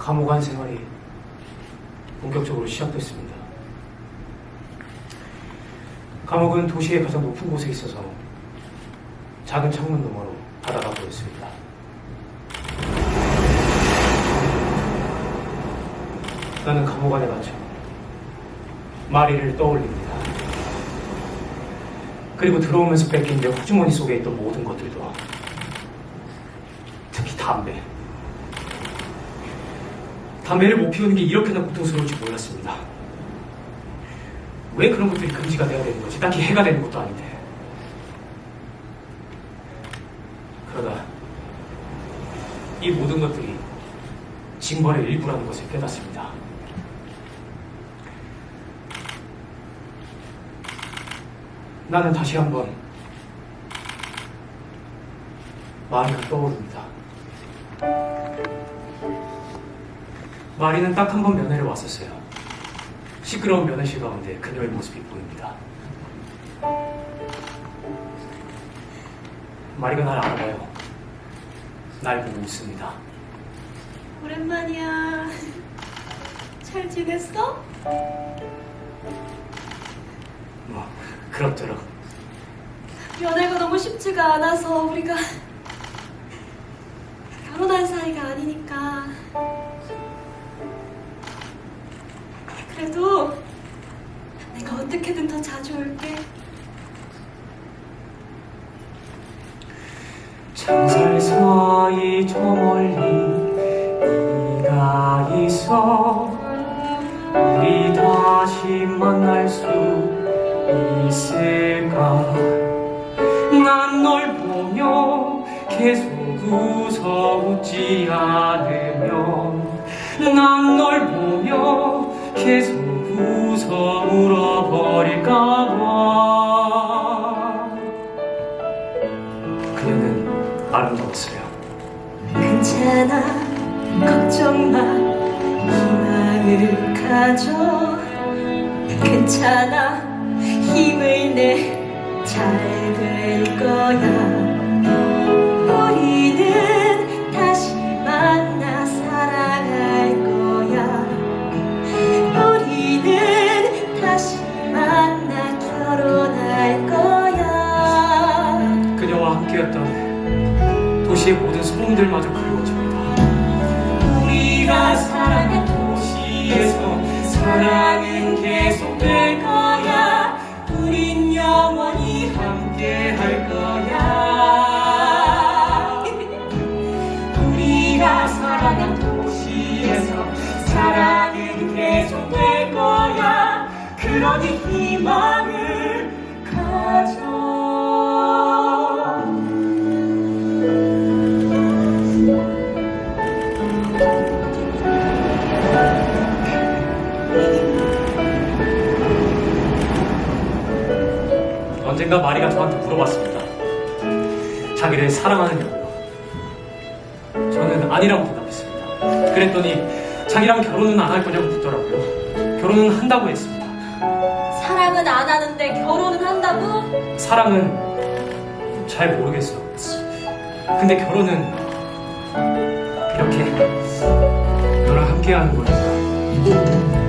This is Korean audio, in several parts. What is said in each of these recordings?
감옥 안 생활이 본격적으로 시작됐습니다. 감옥은 도시의 가장 높은 곳에 있어서 작은 창문 너머로 바다가 보였습니다. 나는 감옥 안에 갇혀 마리를 떠올립니다. 그리고 들어오면서 뺏긴 내 호주머니 속에 있던 모든 것들도 특히 담배. 담배를 못 피우는 게 이렇게나 고통스러울 줄 몰랐습니다. 왜 그런 것들이 금지가 돼야 되는 거지? 딱히 해가 되는 것도 아닌데. 그러다 이 모든 것들이 징벌의 일부라는 것을 깨닫습니다. 나는 다시 한번 마리가 떠오릅니다. 마리는 딱 한 번 면회를 왔었어요. 시끄러운 면회실 가운데 그녀의 모습이 보입니다. 마리가 날 알아봐요. 날 보고 웃습니다. 오랜만이야. 잘 지냈어? 뭐 그럭저럭 연애가 너무 쉽지가 않아서 우리가 결혼한 사이가 아니니까. 그래도 내가 어떻게든 더 자주 올게. 창살 사이 저 멀리 네가 있어 우리 다시 만날 수 있을까 난 널 보며 계속 웃어 웃지 않으면 난 널 보며 계속 웃어 울어버릴까봐 그녀는 아름다웠어요. 괜찮아, 걱정 마, 희망을 가져. 괜찮아, 힘을 내, 잘 될 거야. 그녀와 함께였던 도시의 모든 소음들마저 그리워집니다. 우리가 사랑한 도시에서 사랑은 계속될 거야. 우린 영원히 함께할 거야. 우리가 사랑한 도시에서 사랑은 계속될 거야. 그러니 희망을 가져. 언젠가 마리가 저한테 물어봤습니다. 자기를 사랑하느냐고요. 저는 아니라고 대답했습니다. 그랬더니 자기랑 결혼은 안 할 거냐고 묻더라고요. 결혼은 한다고 했습니다. 사랑은 안 하는데 결혼은 한다고? 사랑은 잘 모르겠어. 근데 결혼은 이렇게 너랑 함께 하는 거니까.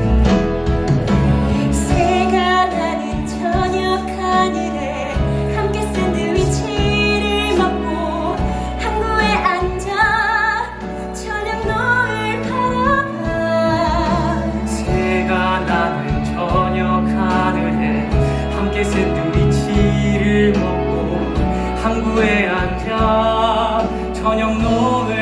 항구에 앉아 저녁 노을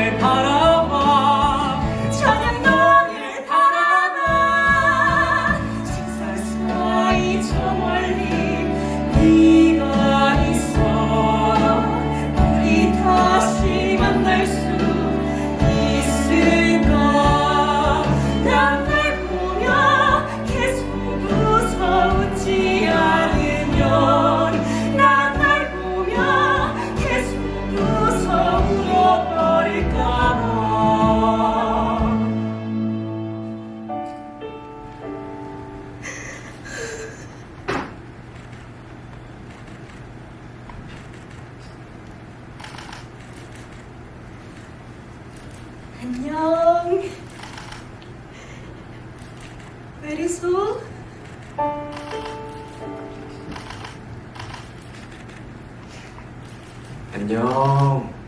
안녕. Very soon. 안녕.